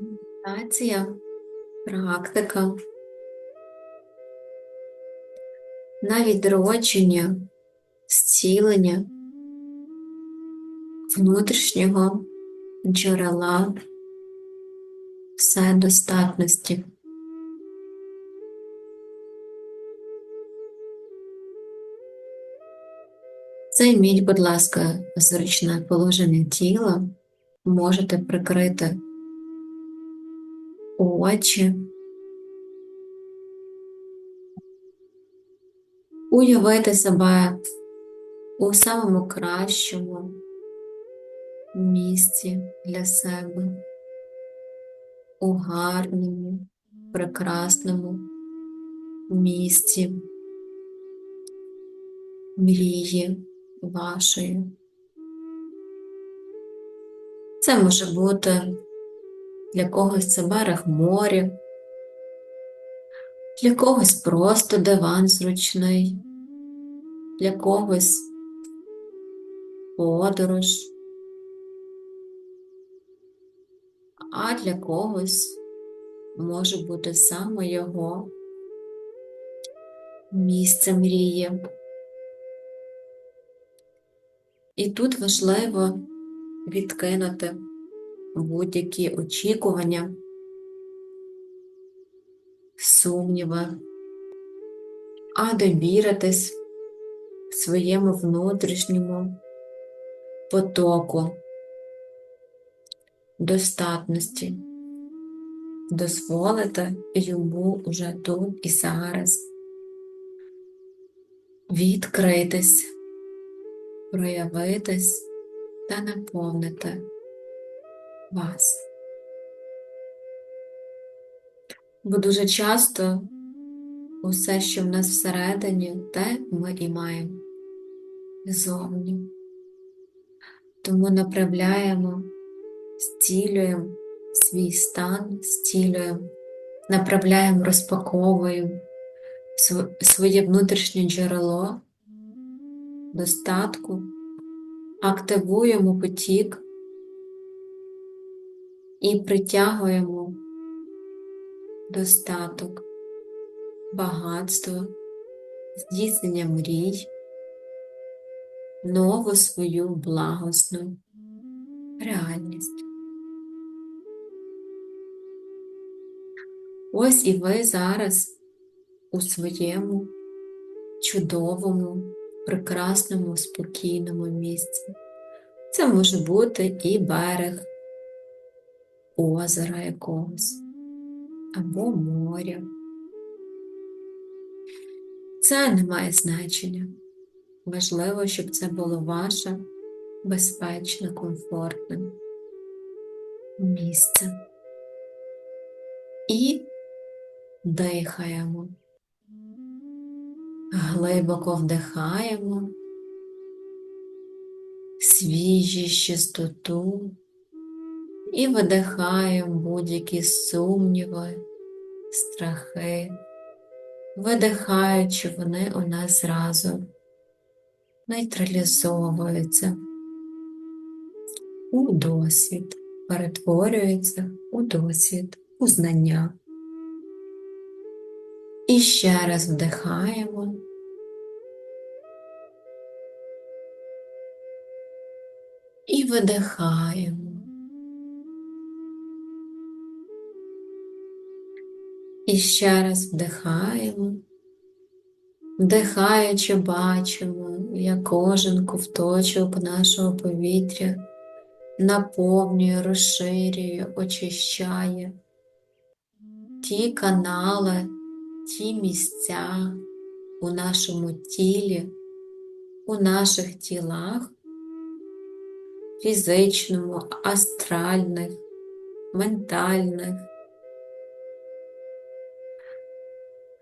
Медитація, практика на відродження, зцілення внутрішнього джерела вседостатності. Займіть, будь ласка, зручне положення тіла, можете прикрити очі, уявити себе у самому кращому місці для себе, у гарному, прекрасному місці. Мрії вашої. Це може бути для когось це берег моря, для когось просто диван зручний, для когось подорож, а для когось може бути саме його місце мрії. І тут важливо відкинути будь-які очікування, сумніви, а довіритись своєму внутрішньому потоку достатності, дозволити йому уже тут і зараз відкритись, проявитись та наповнити вас. Бо дуже часто усе, що в нас всередині, те ми і маємо зовні. Тому направляємо, зцілюємо свій стан, зцілюємо, направляємо, розпаковуємо своє внутрішнє джерело достатку, активуємо потік і притягуємо достаток, багатство, здійснення мрій, нову свою благосну реальність. Ось і ви зараз у своєму чудовому, прекрасному, спокійному місці. Це може бути і берег, озера якогось або моря. Це не має значення. Важливо, щоб це було ваше безпечне, комфортне місце. І дихаємо. Глибоко вдихаємо свіжість, чистоту і видихаємо будь-які сумніви, страхи, видихаючи, вони у нас зразу нейтралізовуються у досвід, перетворюються у досвід, у знання. І ще раз вдихаємо. І видихаємо. І ще раз вдихаємо, вдихаючи, бачимо, як кожен ковточок нашого повітря наповнює, розширює, очищає ті канали, ті місця у нашому тілі, у наших тілах, фізичному, астральних, ментальних.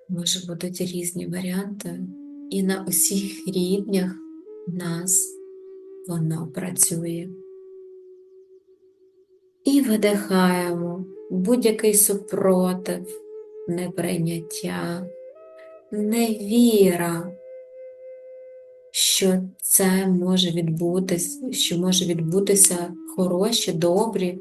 Може будуть різні варіанти, і на усіх рівнях нас воно працює. І видихаємо будь-який супротив, неприйняття, невіра, що це може відбутися, що може відбутися хороші, добрі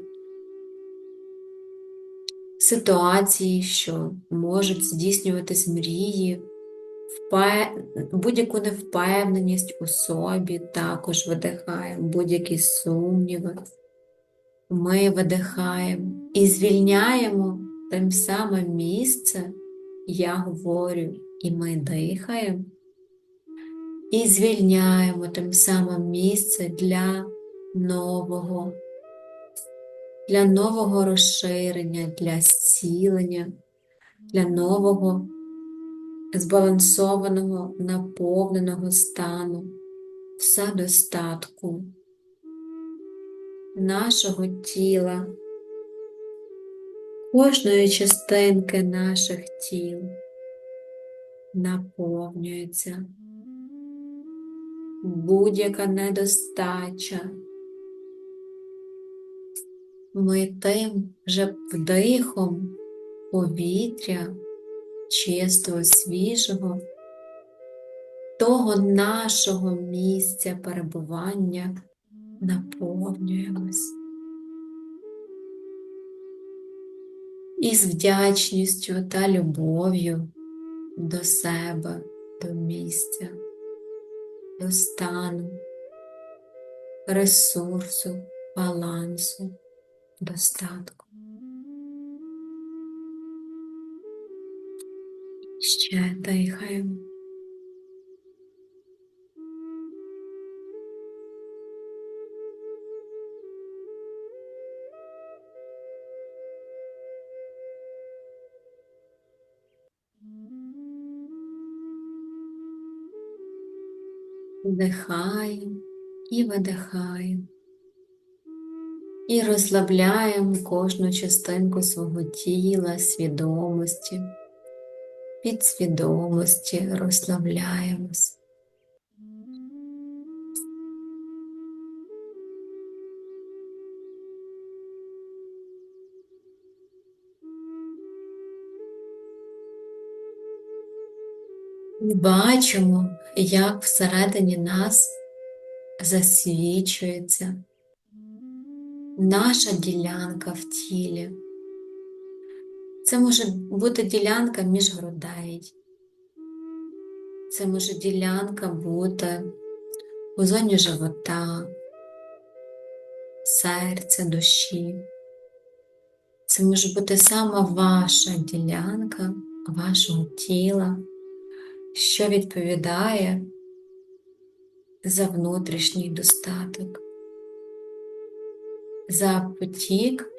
ситуації, що можуть здійснюватись мрії, будь-яку невпевненість у собі, також видихаємо, будь-які сумніви. Ми видихаємо і звільняємо тим самим місце, я говорю, і ми дихаємо, і звільняємо тим самим місце для нового для нового розширення, для зцілення, для нового збалансованого, наповненого стану, все достатку нашого тіла, кожної частинки наших тіл наповнюється. Будь-яка недостача ми тим же вдихом повітря чистого, свіжого, того нашого місця перебування наповнюємось. І з вдячністю та любов'ю до себе, до місця, до стану, ресурсу, балансу достатку. Ще дихаємо. Вдихаємо і видихаємо і розслабляємо кожну частинку свого тіла, свідомості, підсвідомості розслабляємось. Бачимо, як всередині нас засвічується наша ділянка в тілі. Це може бути ділянка між грудей. Це може ділянка бути у зоні живота, серця, душі. Це може бути сама ваша ділянка вашого тіла, що відповідає за внутрішній достаток за потік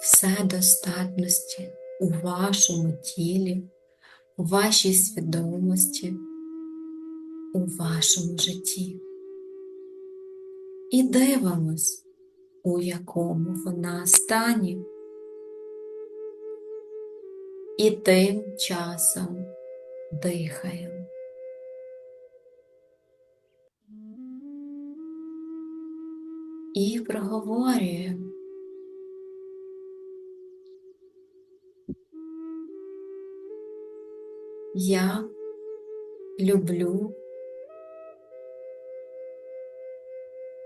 вседостатності у вашому тілі, у вашій свідомості, у вашому житті. І дивимось, у якому вона стані. І тим часом дихаємо. І проговорює. Я люблю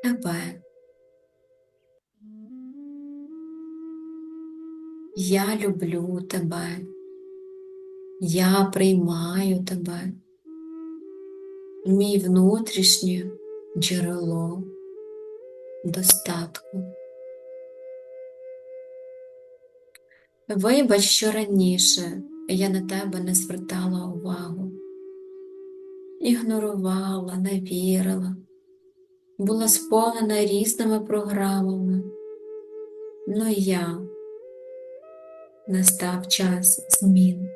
тебе. Я люблю тебе. Я приймаю тебе, мій внутрішнє джерело достатку. Вибач, що раніше я на тебе не звертала увагу, ігнорувала, не вірила, була сповнена різними програмами, Ну я. Настав час змін,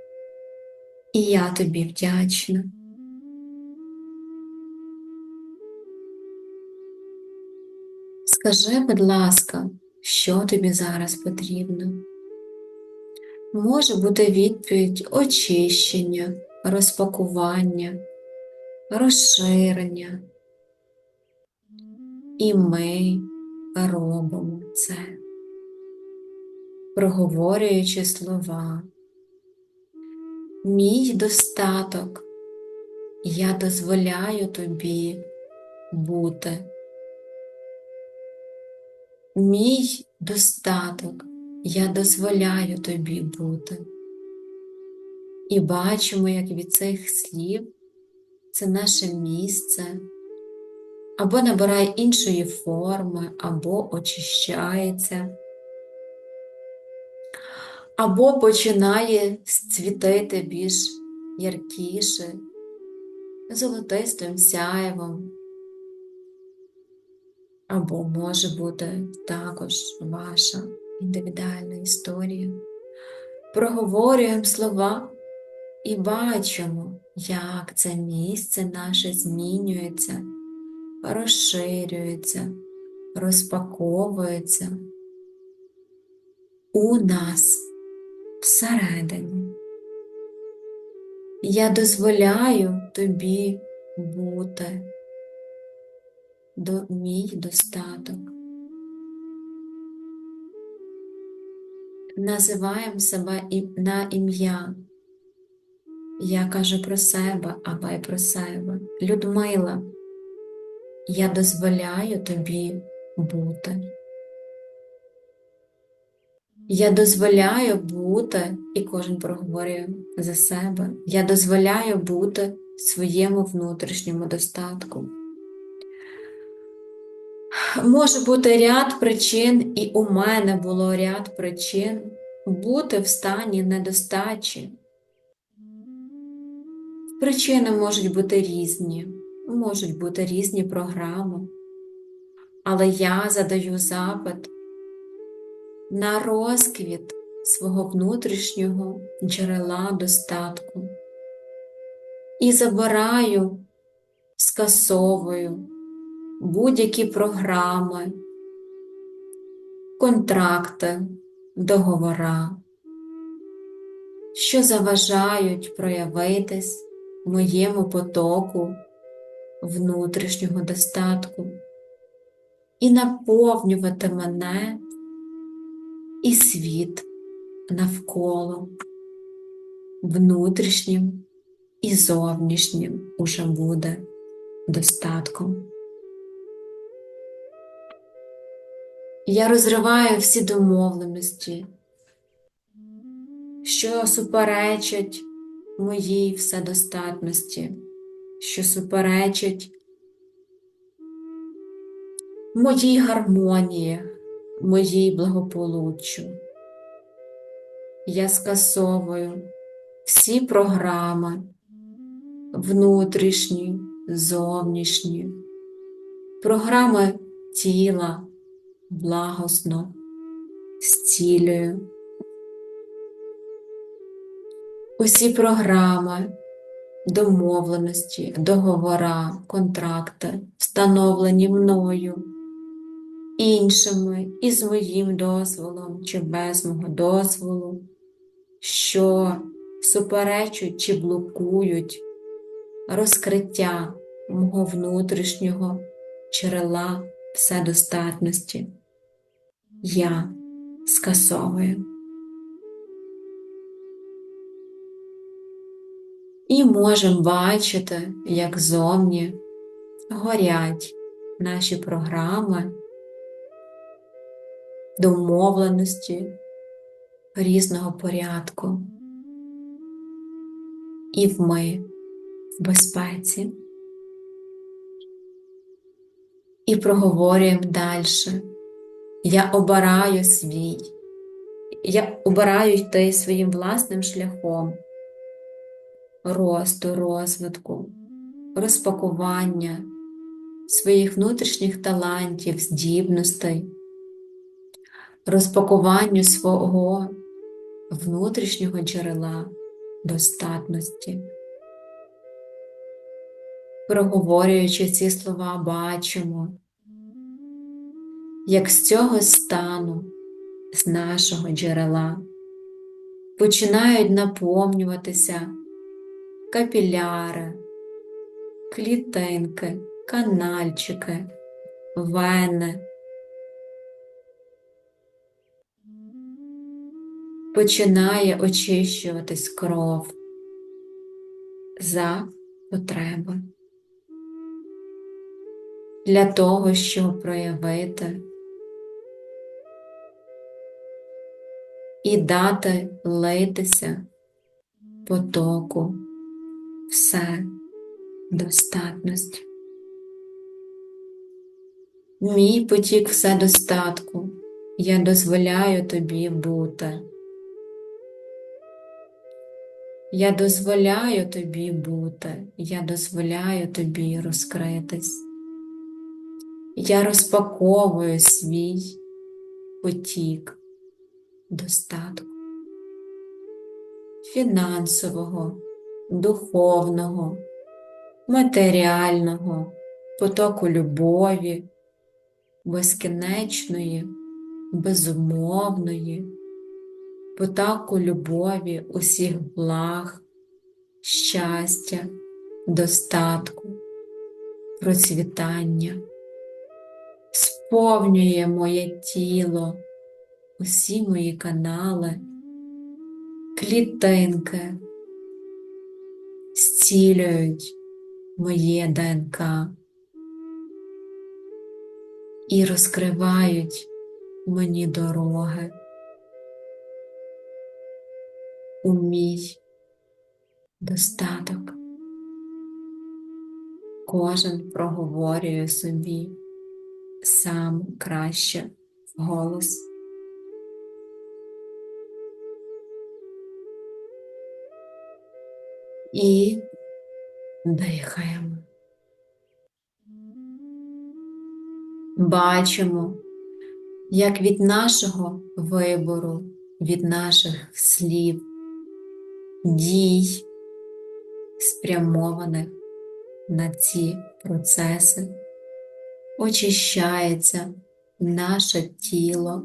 і я тобі вдячна. Скажи, будь ласка, що тобі зараз потрібно? Може бути відповідь очищення, розпакування, розширення. І ми робимо це, проговорюючи слова. Мій достаток, я дозволяю тобі бути мій достаток, Я дозволяю тобі бути. І бачимо, як від цих слів це наше місце. Або набирає іншої форми, або очищається, або починає цвітити більш яркіше, золотистим сяєвом, або може бути також ваша індивідуальна історія. Проговорюємо слова і бачимо, як це місце наше змінюється, розширюється, розпаковується у нас всередині. Я дозволяю тобі бути до мій достаток. Називаємо себе на ім'я. Я кажу про себе, або й про себе. Людмила, я дозволяю тобі бути. Я дозволяю бути, і кожен проговорює за себе, я дозволяю бути своєму внутрішньому достатку. Може бути ряд причин, і у мене було ряд причин бути в стані недостачі. Причини можуть бути різні, можуть бути різні програми, але я задаю запит на розквіт свого внутрішнього джерела достатку і забираю, скасовую будь-які програми, контракти, договора, що заважають проявитись моєму потоку внутрішнього достатку і наповнювати мене і світ навколо внутрішнім і зовнішнім уже буде достатком. Я розриваю всі домовленості, що суперечать моїй вседостатності, що суперечать моїй гармонії, моїй благополуччю. Я скасовую всі програми, внутрішні, зовнішні, програми тіла благосно, зцілюю. Усі програми, домовленості, договора, контракти, встановлені мною, іншими і з моїм дозволом чи без мого дозволу, що суперечують чи блокують розкриття мого внутрішнього джерела вседостатності. Я скасовую. І можемо бачити, як зовні горять наші програми, домовленості різного порядку. І в ми в безпеці. І проговорюємо далі. Я обираю свій, я обираю йти своїм власним шляхом росту, розвитку, розпакування своїх внутрішніх талантів, здібностей, розпакуванню свого внутрішнього джерела достатності. Проговорюючи ці слова, бачимо, як з цього стану, з нашого джерела, починають наповнюватися капіляри, клітинки, канальчики, вени. Починає очищуватись кров за потреби для того, щоб проявити і дати литися потоку все достатності. Мій потік вседостатку, я дозволяю тобі бути. Я дозволяю тобі бути, я дозволяю тобі розкритись. Я розпаковую свій потік достатку. Фінансового, духовного, матеріального, потоку любові, безкінечної, безумовної, потоку любові усіх благ, щастя, достатку, процвітання, сповнює моє тіло, усі мої канали, клітинки, зцілюють моє ДНК і розкривають мені дороги у мій достаток. Кожен проговорює собі сам краще голос. І дихаємо. Бачимо, як від нашого вибору, від наших слів, дій, спрямованих на ці процеси, очищається наше тіло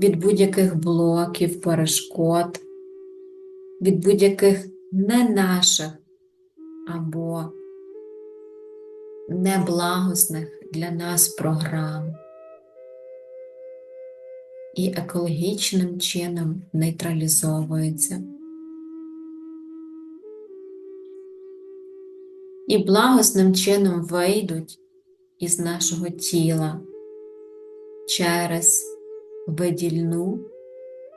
від будь-яких блоків, перешкод, від будь-яких не наших або неблагосних для нас програм і екологічним чином нейтралізовується. І благосним чином вийдуть із нашого тіла через видільну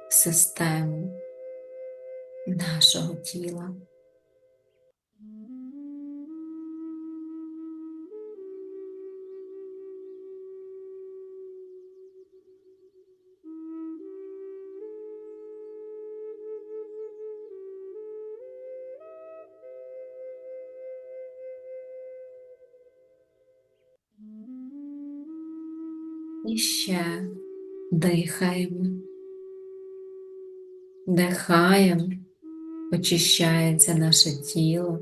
систему нашого тіла. І ще дихаємо, дихаємо, очищається наше тіло.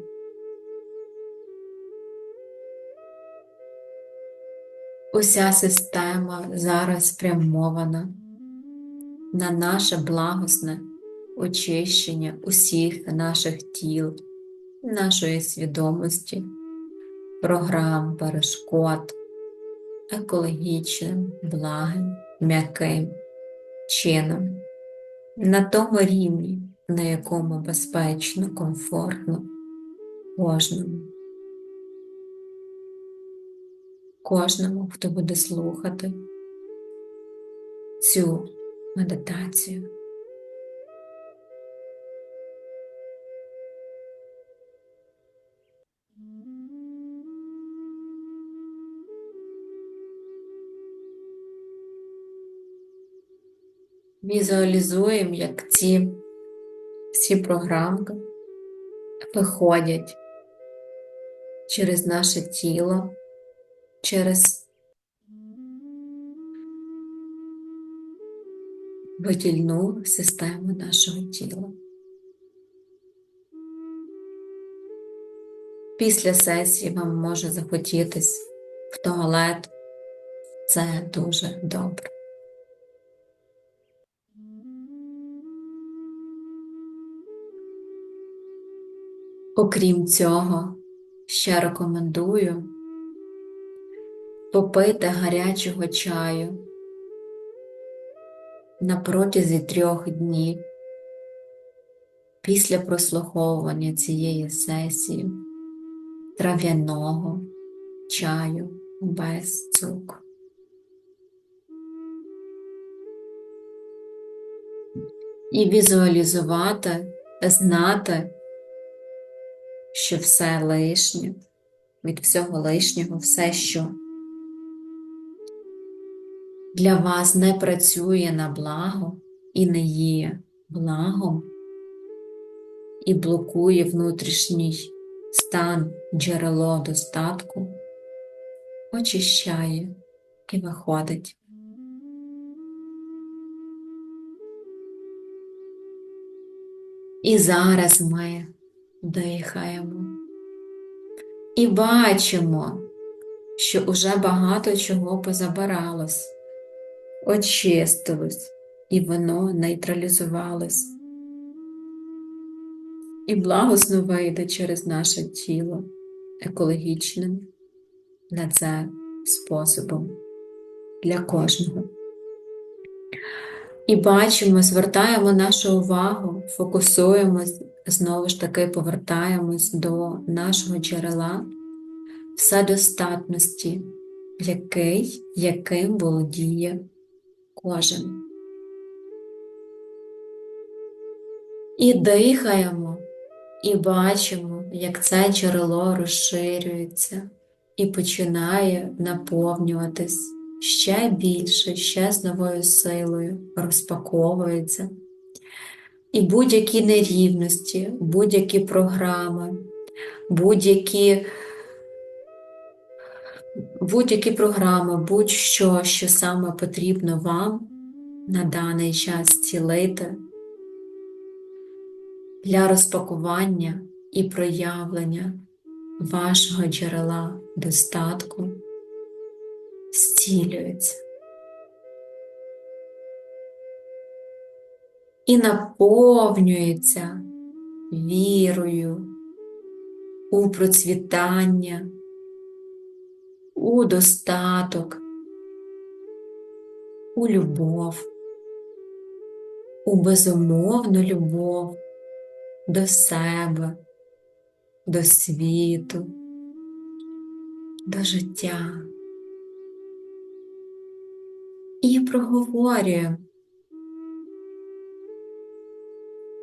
Уся система зараз спрямована на наше благосне очищення усіх наших тіл, нашої свідомості, програм, перешкод екологічним, благим, м'яким чином, на тому рівні, на якому безпечно, комфортно кожному. Кожному, хто буде слухати цю медитацію. Візуалізуємо, як ці всі програмки виходять через наше тіло, через видільну систему нашого тіла. Після сесії вам може захотітись в туалет. Це дуже добре. Окрім цього, ще рекомендую попити гарячого чаю на протязі трьох днів після прослуховування цієї сесії трав'яного чаю без цукру. і візуалізувати, знати, що все лишнє, від всього лишнього, все, що для вас не працює на благо і не є благом, і блокує внутрішній стан джерело достатку, очищає і виходить. І зараз ми дихаємо і бачимо, що уже багато чого позабиралось, очистилось, і воно нейтралізувалось. І благосно вийде через наше тіло екологічним на це способом для кожного. І бачимо, звертаємо нашу увагу, фокусуємось, знову ж таки повертаємось до нашого джерела вседостатності, який, яким володіє кожен. І дихаємо, і бачимо, як це джерело розширюється і починає наповнюватись ще більше, ще з новою силою розпаковується. І будь-які нерівності, будь-які програми, будь-які будь-які програми, будь-що, що саме потрібно вам на даний час цілити для розпакування і проявлення вашого джерела достатку зцілюється і наповнюється вірою у процвітання, у достаток, у любов, у безумовну любов до себе, до світу, до життя. І проговорює.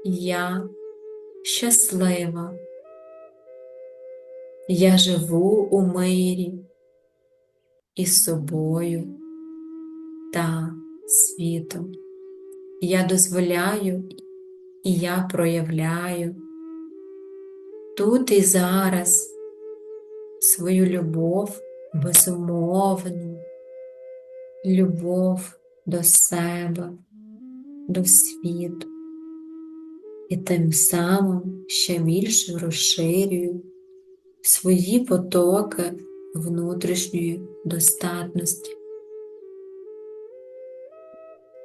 Я щаслива, я живу у мирі із собою та світом. Я дозволяю і я проявляю тут і зараз свою любов безумовну, любов до себе, до світу, і тим самим ще більше розширюю свої потоки внутрішньої достатності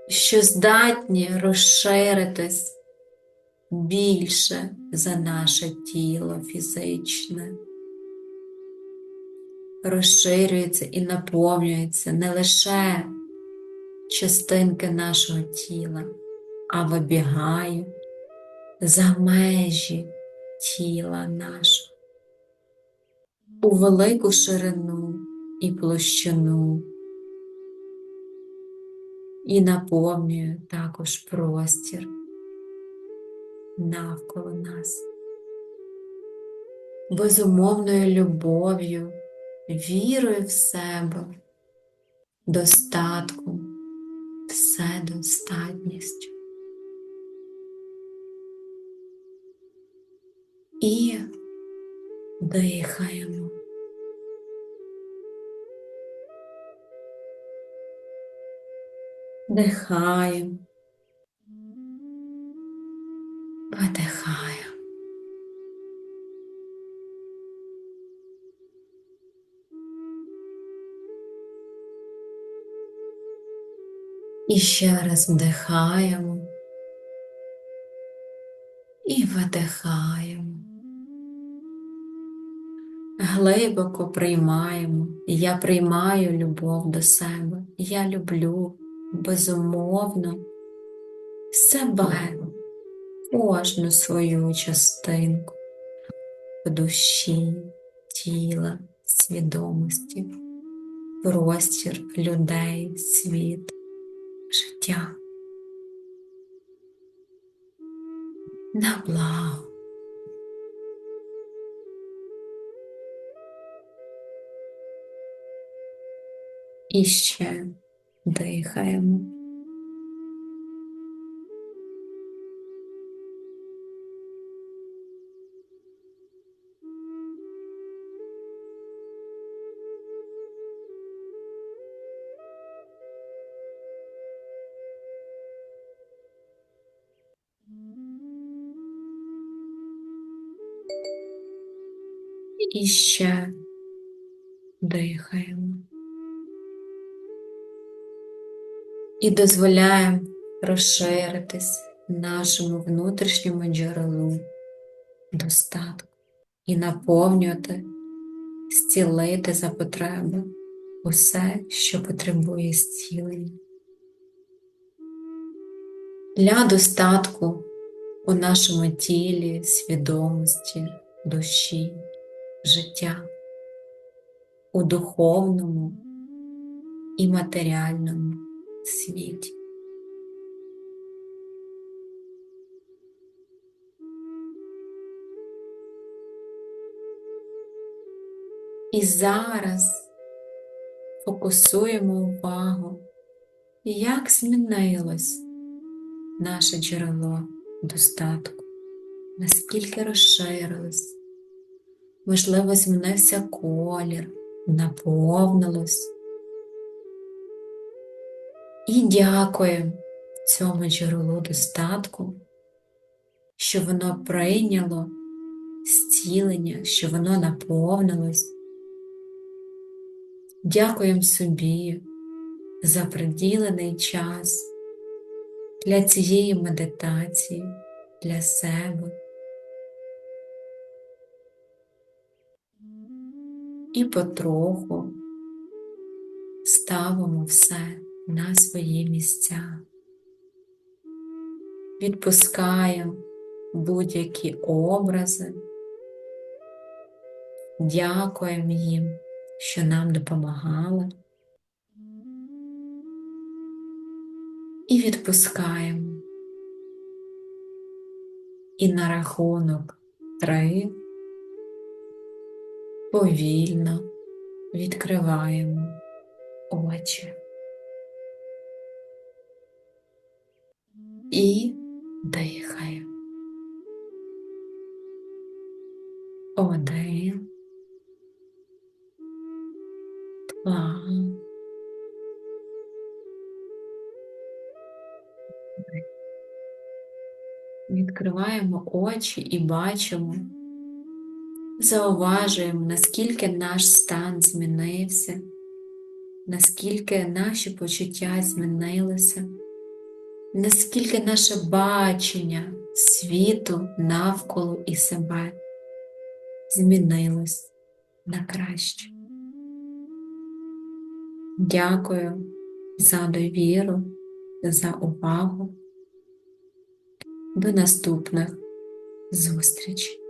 що здатні розширитись більше за наше тіло фізичне, розширюється і наповнюється не лише частинки нашого тіла, а вибігає за межі тіла нашого. У велику ширину і площину. І наповнює також простір навколо нас, безумовною любов'ю, вірою в себе, достатку, вседостатністю. І дихаємо. Вдихаємо, видихаємо. І ще раз вдихаємо і видихаємо. Глибоко приймаємо. Я приймаю любов до себе. Я люблю безумовно себе, кожну свою частинку душі, тіла, свідомості, простір людей, світ, життя. на благо. І ще дихаємо. І ще дихаємо. І дозволяємо розширитись нашому внутрішньому джерелу достатку і наповнювати, зцілити за потреби усе, що потребує зцілення. Для достатку у нашому тілі, свідомості, душі, життя, у духовному і матеріальному світі. І зараз фокусуємо увагу, як змінилось наше джерело достатку, наскільки розширилось, можливо, змінився колір, наповнилось. І дякуємо цьому джерелу достатку, що воно прийняло зцілення, що воно наповнилось. Дякуємо собі за приділений час для цієї медитації, для себе. І потроху ставимо все на свої місця. Відпускаємо будь-які образи, дякуємо їм, що нам допомагали. І відпускаємо. І на рахунок три повільно відкриваємо очі. І дихаємо. Один. Два. Відкриваємо очі і бачимо, зауважуємо, наскільки наш стан змінився, наскільки наші почуття змінилися, наскільки наше бачення світу навколо і себе змінилось на краще. Дякую за довіру, за увагу. До наступних зустрічей!